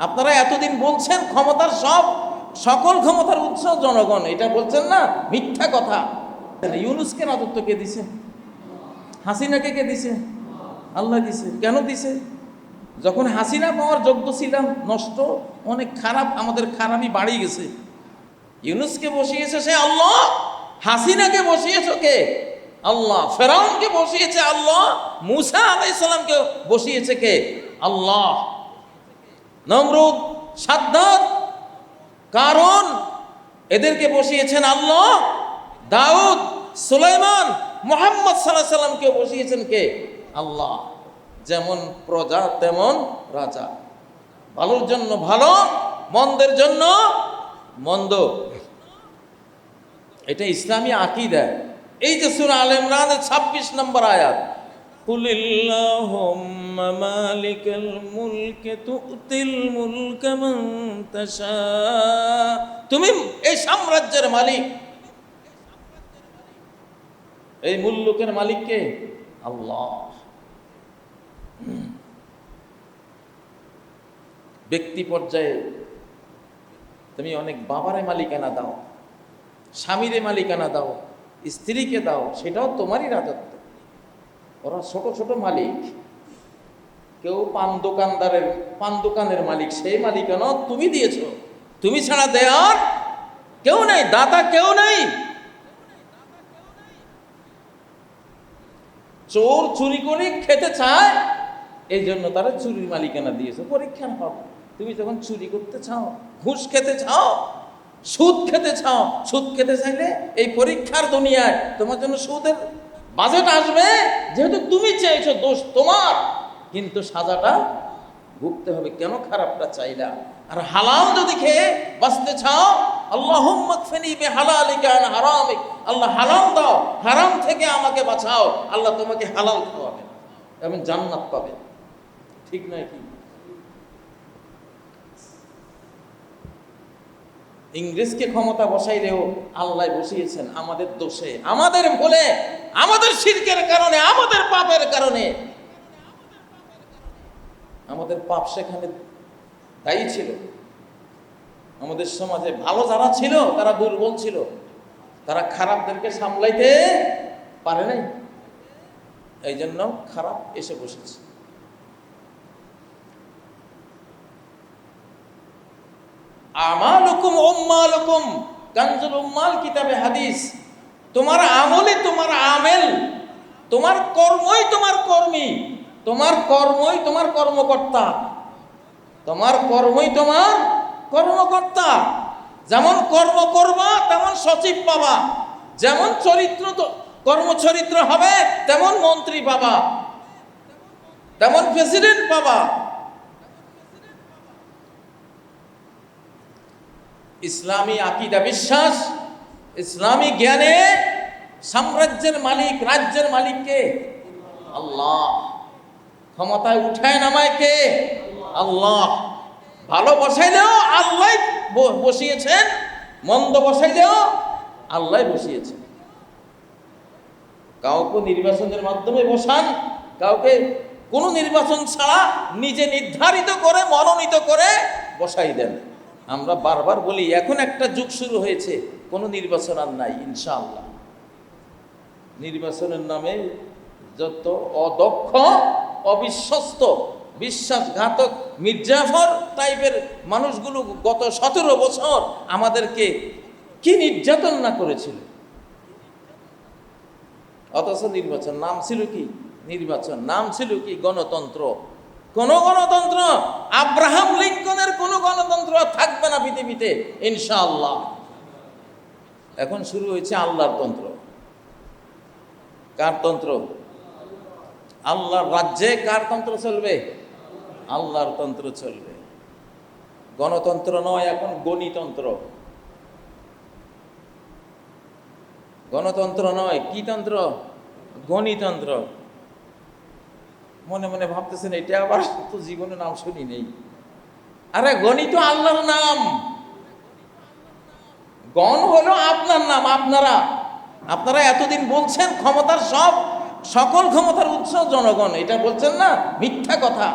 আপনারা এতদিন বলছেন ক্ষমতার সব, সকল ক্ষমতার উৎস জনগণ, এটা বলছেন না, মিথ্যা কথা। ইউনুসকে রাজত্ব কে দিছে? হাসিনাকে কে দিছে? আল্লাহ দিছে। কেন দিছে? যখন হাসিনা পাওয়ার যোগ্য ছিলাম, নষ্ট, অনেক খারাপ, আমাদের খারাপই বাড়ি গেছে। ইউনুসকে বসিয়েছে সে আল্লাহ, হাসিনাকে বসিয়েছে কে? আল্লাহ। ফেরাউনকে বসিয়েছে আল্লাহ, মুসা আলাইসাল্লামকে বসিয়েছে কে? আল্লাহ। নমরুদ, সাদ্দাত। কারণ এদেরকে বসিয়েছেন আল্লাহ, দাউদ, সুলাইমান, মোহাম্মদ সাল্লাহ সাল্লামকে বসিয়েছেন কে? আল্লাহ। যেমন প্রজা, তেমন রাজা। ভালোর জন্য ভালো, মন্দের জন্য মন্দ। এটা ইসলামী আকিদা। এই যে সুরা আল ইমরানের ছাব্বিশ নম্বর আয়াত قل اللهم مالك الملك تؤتي الملك من تشاء তুমি এই সাম্রাজ্যের মালিক এই মুল্লুকের মালিক কে আল্লাহ ব্যক্তি পর্যায়ে তুমি অনেক বাবারে মালিকানা দাও স্বামীরে মালিকানা দাও স্ত্রীকে দাও সেটাও তোমারই রাজত্ব ওরা ছোট ছোট মালিক। কেউ পান দোকানদারের, পান দোকানের মালিক, সেই মালিকানা তুমি দিয়েছ। তুমি ছাড়া দেয়ার কেউ নেই, দাতা কেউ নেই। চোর চুরি করে খেতে চায়, এই জন্য তারা চুরির মালিকানা দিয়েছে। পরীক্ষার হক তুমি যখন চুরি করতে চাও, ঘুষ খেতে চাও, সুদ খেতে চাও, সুদ খেতে চাইলে এই পরীক্ষার দুনিয়ায় তোমার জন্য সুদের বাজেট আসবে, যেহেতু তুমি চাইছো দোষ তোমার, কিন্তু সাজাটা ভুগতে হবে। কেন খারাপটা চাইলা? আর হালাল যদি খেয়ে বাঁচতে চাও আল্লাহ হারামিক। আল্লাহ হালাল দাও, হারাম থেকে আমাকে বাঁচাও। আল্লাহ তোমাকে হালাল খাওয়াবে এবং জান্নাত পাবে। ঠিক নয় কি? ইংরেজকে ক্ষমতা বসাইলেও আল্লাহ বসিয়েছেন, আমাদের দোষে, আমাদের ভুলে, আমাদের শিল্পের কারণে, আমাদের পাপের কারণে। আমাদের পাপ সেখানে দায়ী ছিল। আমাদের সমাজে ভালো যারা ছিল, তারা দুর্বল ছিল। তারা খারাপদেরকে সামলাইতে পারে নাই। এই জন্য খারাপ এসে বসেছে। আমালুকুম উম্মালুকুম। কানজুল উম্মাল কিতাবে হাদিস। তোমার আমলে তোমার আমেল। তোমার কর্মই তোমার কর্মী। তোমার কর্মই তোমার কর্মকর্তা। তোমার কর্মই তোমার কর্মকর্তা। যেমন কর্ম করবা, তেমন সচিব পাবা। যেমন চরিত্র কর্মচরিত্র হবে, তেমন মন্ত্রী পাবা। তেমন প্রেসিডেন্ট পাবা। ইসলামী আকিদা বিশ্বাস, ইসলামী জ্ঞানে সাম্রাজ্যের মালিক, রাজ্যের মালিককে আল্লাহ। ক্ষমতায় উঠায় নামায় কে? আল্লাহ। ভালো বসাইলেও আল্লাহ বসিয়েছেন, মন্দ বসাইলেও আল্লাহ বসিয়েছেন। কাউকে নির্বাচনের মাধ্যমে বসান, কাউকে কোনো নির্বাচন ছাড়া নিজে নির্ধারিত করে, মনোনীত করে বসাই দেন। আমরা বারবার বলি, এখন একটা যুগ শুরু হয়েছে, কোনো নির্বাচন আর নাই, ইনশাআল্লাহ। নির্বাচনের নামে যত অদক্ষ, অবিশ্বস্ত, বিশ্বাসঘাতক, মির্জাফর টাইপের মানুষগুলো গত সতেরো বছর আমাদেরকে কি নির্যাতন না করেছিল? অথচ নির্বাচন নাম ছিল কি? নির্বাচন নাম ছিল কি? গণতন্ত্র। কোন গণতন্ত্র, আব্রাহাম লিঙ্কনের কোন গণতন্ত্র থাকবে না পৃথিবীতে, ইনশাআল্লাহ। এখন শুরু হয়েছে আল্লাহর তন্ত্র। কার তন্ত্র? আল্লাহর রাজ্যে কার তন্ত্র চলবে? আল্লাহর তন্ত্র চলবে। গণতন্ত্র নয়, এখন গণিতন্ত্র। গণতন্ত্র নয়, কি তন্ত্র? গণিতন্ত্র। মনে মনে ভাবতেছেন, এটা আবার তো জীবনে নাম শুনি নেই। আরে গণিত আল্লাহর নাম। গণ হলো আপনার নাম, আপনারা। আপনারা এতদিন বলছেন ক্ষমতার সব, সকল ক্ষমতার উৎস জনগণ। এটা বলছেন না, মিথ্যা কথা।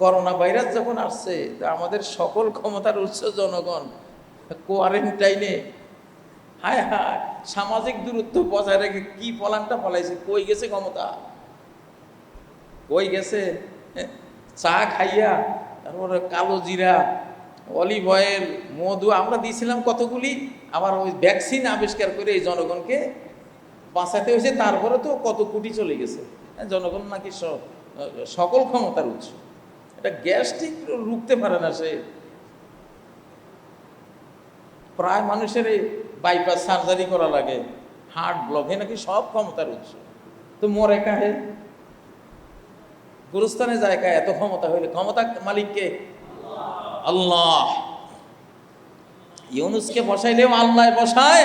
করোনা ভাইরাস যখন আসছে আমাদের সকল ক্ষমতার উৎস জনগণ কোয়ারেন্টাইনে, হায় হায়, সামাজিক দূরত্ব বজায় রেখে কি পলানটা পলাইছে, কই গেছে ক্ষমতা? কই গেছে? চা খাইয়া, তারপরে কালো জিরা, অলিভ অয়েল, মধু, আমরা দিয়েছিলাম কতগুলি, আবার ওই ভ্যাকসিন আবিষ্কার করে এই জনগণকে বাঁচাতে হয়েছে, তারপরে তো কত কোটি চলে গেছে। জনগণ নাকি সকল ক্ষমতার উৎস। এটা গ্যাস্ট্রিক রুখতে পারে না সে। প্রায় মানুষের এই বাইপাস সার্জারি করা লাগে, হার্ট ব্লক নাকি সব ক্ষমতার উৎস। তো মরে কাহে? গুরুস্থানের জায়গায় এত ক্ষমতা হইলে ক্ষমতা মালিককে আল্লাহ। ইউনুসকে বসাইলেও আল্লাহ বসায়,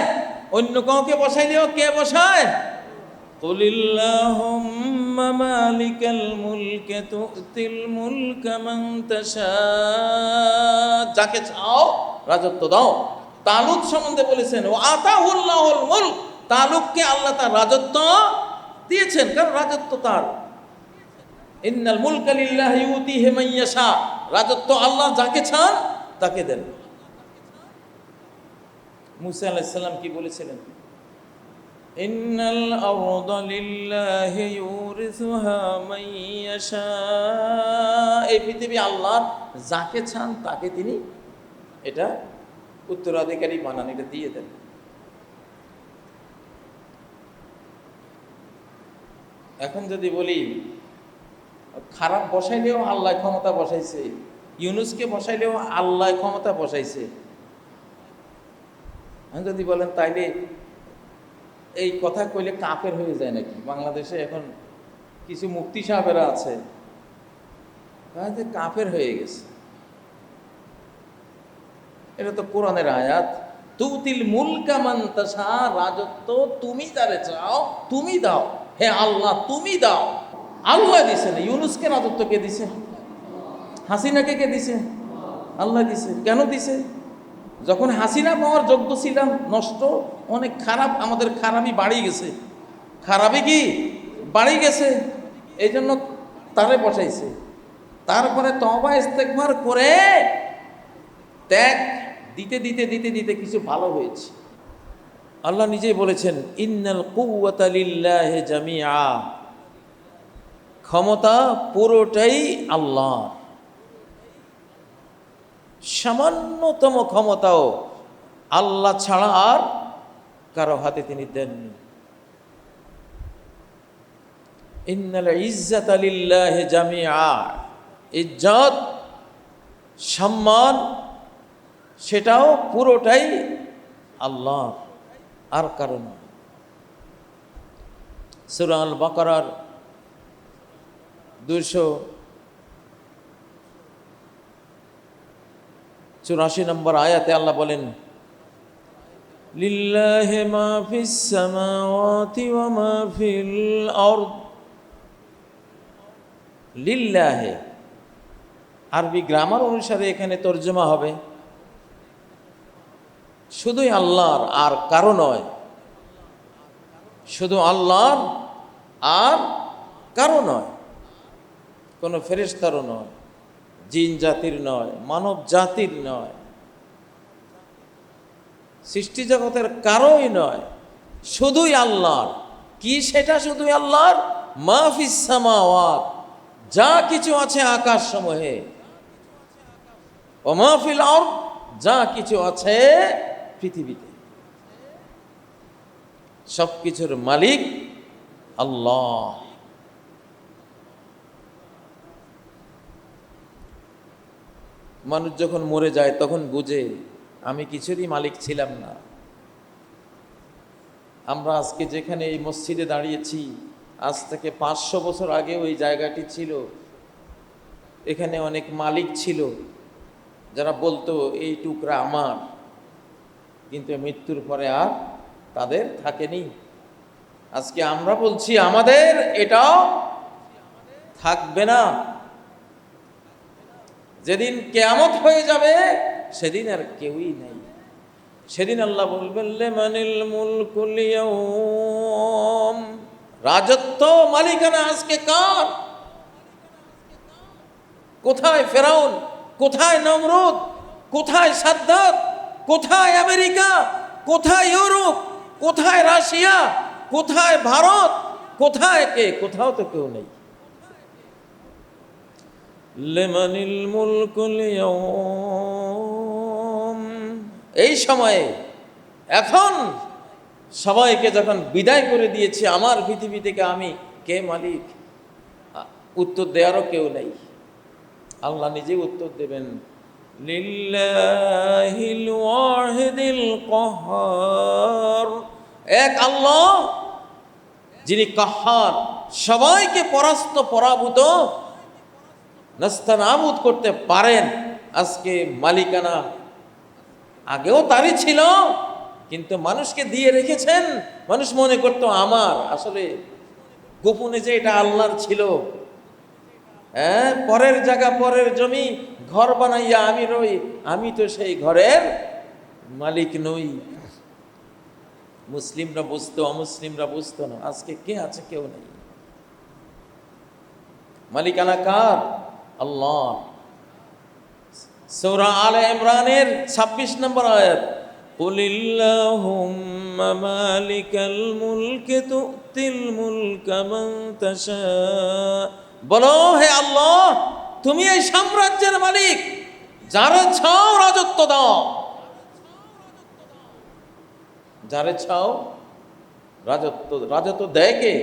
অন্য কাউকে বসাইলেও কে বসায়? قلillahumma মালিকাল মুলকে তুতিল মুলকা মান তাশা। যাকে চাও, রাজত্ব দাও। তালুক সম্বন্ধে বলেছেন ও আতাহুল্লাহুল মুলক। তালুককে আল্লাহ তার রাজত্ব দিয়েছেন, কারণ রাজত্ব তার। ইন্নাল মুলকা লিল্লাহি ইউতিহি মান ইয়াশা। রাজত্ব আল্লাহ যাকে চান, তাকে দেন। মুসা আলাইহিস সালাম কি বলেছিলেন? ইন্নাল আরদা লিল্লাহি ইউরিসুহা মান ইয়াশা। এই পৃথিবী আল্লাহর যাকে চান, তাকে তিনি এটা উত্তরাধিকারী বানান, এটা দিয়ে দেন। এখন যদি বলি খারাপ বসাইলেও আল্লাহ ক্ষমতা বসাইছে, ইউনুসকে বসাইলেও আল্লাহ ক্ষমতা বসাইছে। যদি বলেন, তাইলে এই কথা কইলে কাপের হয়ে যায় নাকি? বাংলাদেশে এখন কিছু মুক্তি সাহেবেরা আছে তাহলে কাফের হয়ে গেছে। এটা তো কোরআনের আয়াত। তুতিল মুলকা মান্তাসা রাজত্ব তুমি যারে চাও, তুমি দাও। হে আল্লাহ, তুমি দাও। আল্লাহ দিছে না, ইউনুসকে রাজত্ব কে দিছে? হাসিনাকে কে দিছে? আল্লাহ দিছে। কেন দিছে? যখন হাসিনা পাওয়ার যোগ্য ছিলাম, নষ্ট, অনেক খারাপ, আমাদের খারাপই বাড়ি গেছে। খারাপই কি? বাড়ি গেছে। এই জন্য তারে বসাইছে। তারপরে তবা ইস্তেকবার করে ত্যাগ দিতে দিতে দিতে দিতে কিছু ভালো হয়েছে। আল্লাহ নিজেই বলেছেন, ইন্নাল কুওয়াতা লিল্লাহি জামিআ। ক্ষমতা পুরোটাই আল্লাহ। সামান্যতম ক্ষমতাও আল্লাহ ছাড়া আর কারও হাতে তিনি দেননি। ইন্নাল ইজ্জাত আলিল্লাহ জামিআ। ইজ্জত, সম্মান, সেটাও পুরোটাই আল্লাহ, আর কারণ সুরাল বাকারার দুশো চুরাশি নম্বর আয়াতে আল্লাহ বলেন, লিল্লাহে মা ফিস সামাওয়াতি লিল্লাহে। আরবি গ্রামার অনুসারে এখানে তর্জমা হবে। শুধুই আল্লাহর আর কারও নয়, শুধু আল্লাহর আর কারও নয়। কোনো ফেরেস্তারও নয়, জিন জাতির নয়, মানব জাতির নয়। সৃষ্টি জগতের কারোই নয়, শুধুই আল্লাহর। কি সেটা শুধুই আল্লাহর? মাহফিস সামাওয়াত, যা কিছু আছে আকাশ সমূহে ও মাহফিল আর যা কিছু আছে পৃথিবীতে। সব কিছুর মালিক আল্লাহ। মানুষ যখন মরে যায়, তখন বুঝে, আমি কিছুরই মালিক ছিলাম না। আমরা আজকে যেখানে এই মসজিদে দাঁড়িয়েছি, আজ থেকে পাঁচশো বছর আগে ওই জায়গাটি ছিল। এখানে অনেক মালিক ছিল, যারা বলতো, এই টুকরা আমার। কিন্তু মৃত্যুর পরে আর তাদের থাকেনি। আজকে আমরা বলছি, আমাদের এটাও থাকবে না। যেদিন কেয়ামত হয়ে যাবে, সেদিন আর কেউই নেই। সেদিন আল্লাহ বলবেন রাজত্ব মালিকানা আজকে কার? কোথায় ফেরাউন? কোথায় নমরুদ? কোথায় সাদ্দাত? কোথায় আমেরিকা? কোথায় ইউরোপ? কোথায় রাশিয়া? কোথায় ভারত? কোথায় কে? কোথাও তো কেউ নেই। ইয়াউম। এই সময়ে, এখন সবাইকে যখন বিদায় করে দিয়েছি, আমার পৃথিবী থেকে আমি কে মালিক? উত্তর দেওয়ারও কেউ নেই। আল্লাহ নিজে উত্তর দেবেন। এক আল্লাহ যিনি কাহার, সবাইকে পরাস্ত, পরাভূত নাস্তানাবুদ করতে পারেন। আজকে মালিকানা আগেও তারই ছিল, কিন্তু মানুষকে দিয়ে রেখেছেন। মানুষ মনে করতো, আমার, আসলে গোপনে যে এটা আল্লাহর ছিল। হ্যাঁ পরের জায়গা, পরের জমি, ঘর বানাইয়া আমি রই, আমি তো সেই ঘরের মালিক নই। মুসলিমরা বুঝতো, অমুসলিমরা বুঝতো না, আজকে কে আছে, কেউ নেই। মালিকানা কার? আল্লাহ। সৌরা আল ইমরানের ছাব্বিশ নম্বর আয়াত قلillahum malikal mulki tu'til mulka man tasha বলো, হে আল্লাহ, তুমি এই সাম্রাজ্যের মালিক, যারে ছাও রাজত্ব দাও। যারে ছাও রাজত্ব রাজত্ব দেয় কে?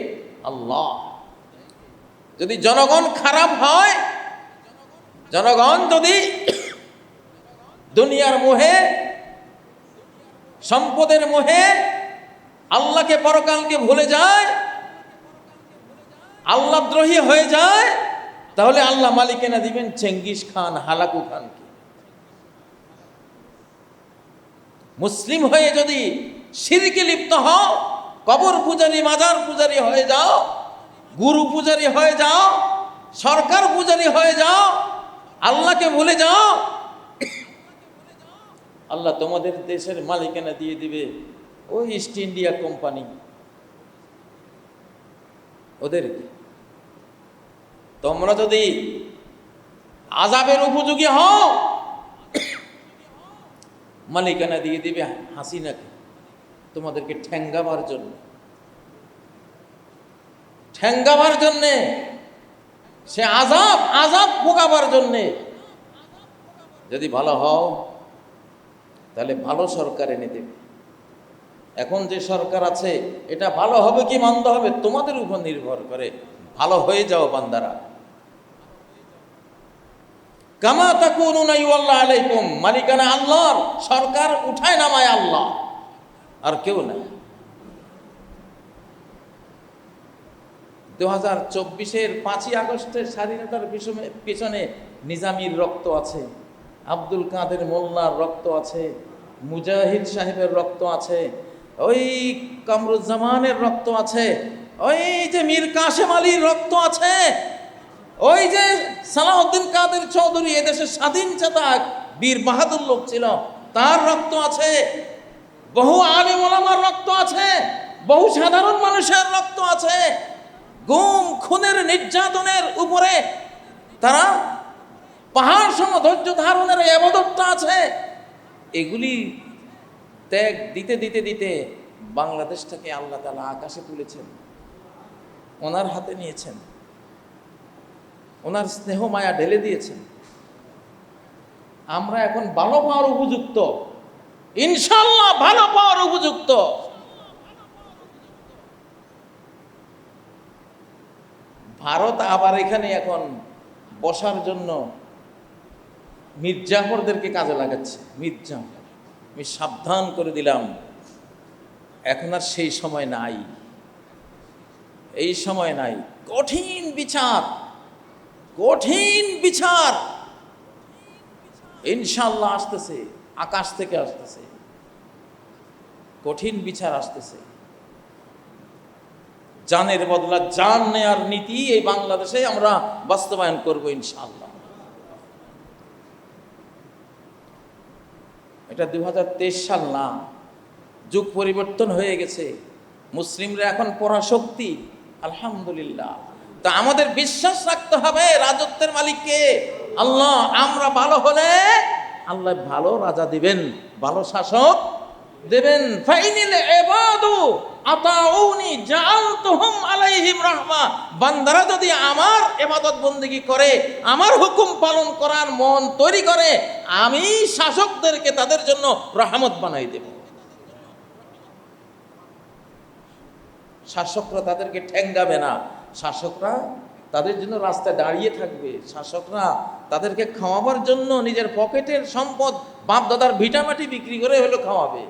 আল্লাহ। যদি জনগণ খারাপ হয় জনগণ যদি দুনিয়ার মোহে, সম্পদের মোহে আল্লাহকে পরকালকে ভুলে যায়, আল্লাহ দ্রোহী হয়ে যায়, তাহলে আল্লাহ মালিকেনা দিবেন চেঙ্গিস খান, হালাকু খানকে। মুসলিম হয়ে যদি সিরকে লিপ্ত হও, কবর পূজারী, মাজার পূজারী হয়ে যাও, গুরু পূজারী হয়ে যাও, সরকার পূজারী হয়ে যাও আল্লাহকে ভুলে যাও। আল্লাহ তোমাদের দেশের মালিকানা দিয়ে দিবে ওই ইস্ট ইন্ডিয়া কোম্পানি ওদেরকে তোমরা যদি আজাবের উপযোগী হও, মালিকানা দিয়ে দিবে হাসিনাকে। তোমাদেরকে ঠ্যাঙ্গাবার জন্য। ঠ্যাঙ্গাবার জন্যে সে আজাব আজাব ভোগাবার জন্যে। যদি ভালো হও, তাহলে ভালো সরকার এনে দেবে। এখন যে সরকার আছে, এটা ভালো হবে কি মন্দ হবে, তোমাদের উপর নির্ভর করে। ভালো হয়ে যাও বান্দারা। কামা তাকুনুনা ইউআল্লাহ আলাইকুম, মালিকানা আল্লাহর, সরকার উঠায় নামায় আল্লাহ। আর কেউ নাই দু হাজার চব্বিশের পাঁচই আগস্টের স্বাধীনতার পিছনে পিছনে নিজামির রক্ত আছে। আব্দুল কাদের মোল্লার রক্ত আছে। মুজাহিদ সাহেবের রক্ত আছে। ওই কামরুজ্জামানের রক্ত আছে। ওই যে মীর কাশেম আলীর রক্ত আছে। ওই যে সালাউদ্দিন কাদের চৌধুরী এদেশের স্বাধীন চেতাক বীর বাহাদুর লোক ছিল, তার রক্ত আছে। বহু আলেম ওলামার রক্ত আছে। বহু সাধারণ মানুষের রক্ত আছে। গুম, খুনের নির্যাতনের উপরে তারা পাহাড় সম ধৈর্য ধারণের এই আছে। এগুলি ত্যাগ দিতে দিতে দিতে বাংলাদেশটাকে আল্লাহ তালা আকাশে তুলেছেন, ওনার হাতে নিয়েছেন, ওনার স্নেহ মায়া ঢেলে দিয়েছেন। আমরা এখন ভালো পাওয়ার উপযুক্ত ইনশাল্লাহ ভালো পাওয়ার উপযুক্ত। ভারত আবার এখানে এখন বসার জন্য মির্জাফরদেরকে কাজে লাগাচ্ছে। মির্জাফর আমি সাবধান করে দিলাম। এখন আর সেই সময় নাই। এই সময় নাই। কঠিন বিচার। কঠিন বিচার। ইনশাল্লাহ আসতেছে। আকাশ থেকে আসতেছে। কঠিন বিচার আসতেছে। জানের বদলা, জান নেয়ার নীতি এই বাংলাদেশে আমরা বাস্তবায়ন করব ইনশাল্লাহ এটা দু সাল না। যুগ পরিবর্তন হয়ে গেছে। মুসলিমরা এখন পরাশক্তি, আলহামদুলিল্লাহ। তা আমাদের বিশ্বাস রাখতে হবে রাজত্বের মালিককে। আল্লাহ, আমরা ভালো হলে আল্লাহ ভালো রাজা দিবেন, ভালো শাসক দেবেন। আতাউনি জাআলতুহুম আলাইহিম রাহমা। বান্দারা যদি আমার ইবাদত বন্দেগী করে, আমার হুকুম পালন করার মন তৈরি করে, আমি শাসকদেরকে তাদের জন্য রহমত বানাই দেব। শাসকরা তাদেরকে ঠেঙ্গাবে না। শাসকরা তাদের জন্য রাস্তায় দাঁড়িয়ে থাকবে। শাসকরা তাদেরকে খাওয়াবার জন্য নিজের পকেটের সম্পদ বাপ দাদার ভিটামাটি বিক্রি করে হলো খাওয়াবে।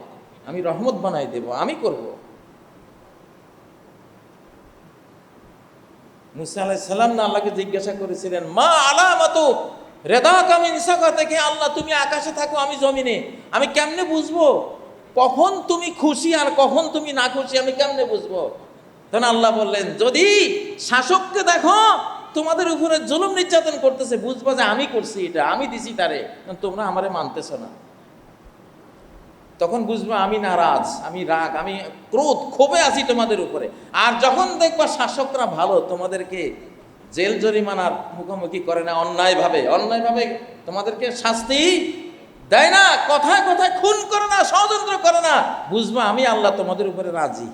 আমি রহমত বানাই দেব, আমি করব। মুসা আলাহ সাল্লাম না আল্লাহকে জিজ্ঞাসা করেছিলেন, মা আলামাতো রেদা কামিন সাকা থেকে আল্লাহ, তুমি আকাশে থাকো, আমি জমিনে। আমি কেমনে বুঝব? কখন তুমি খুশি আর কখন তুমি না খুশি, আমি কেমনে বুঝব? তখন আল্লাহ বললেন, যদি শাসককে দেখো, তোমাদের উপরে জুলুম নির্যাতন করতেছে, বুঝবা যে আমি করছি এটা, আমি দিছি তারে তোমরা আমারে মানতেছ না। তখন বুঝব আমি নারাজ, আমি রাগ, আমি ক্রোধ ক্ষোভে আছি তোমাদের উপরে। আর যখন দেখবা শাসকরা ভালো, তোমাদেরকে জেল জরিমানার মুখোমুখি করে না অন্যায়ভাবে অন্যায়ভাবে তোমাদেরকে শাস্তি দেয় না, কথায় কথায় খুন করে না, ষড়যন্ত্র করে না, বুঝবা আমি আল্লাহ তোমাদের উপরে রাজি।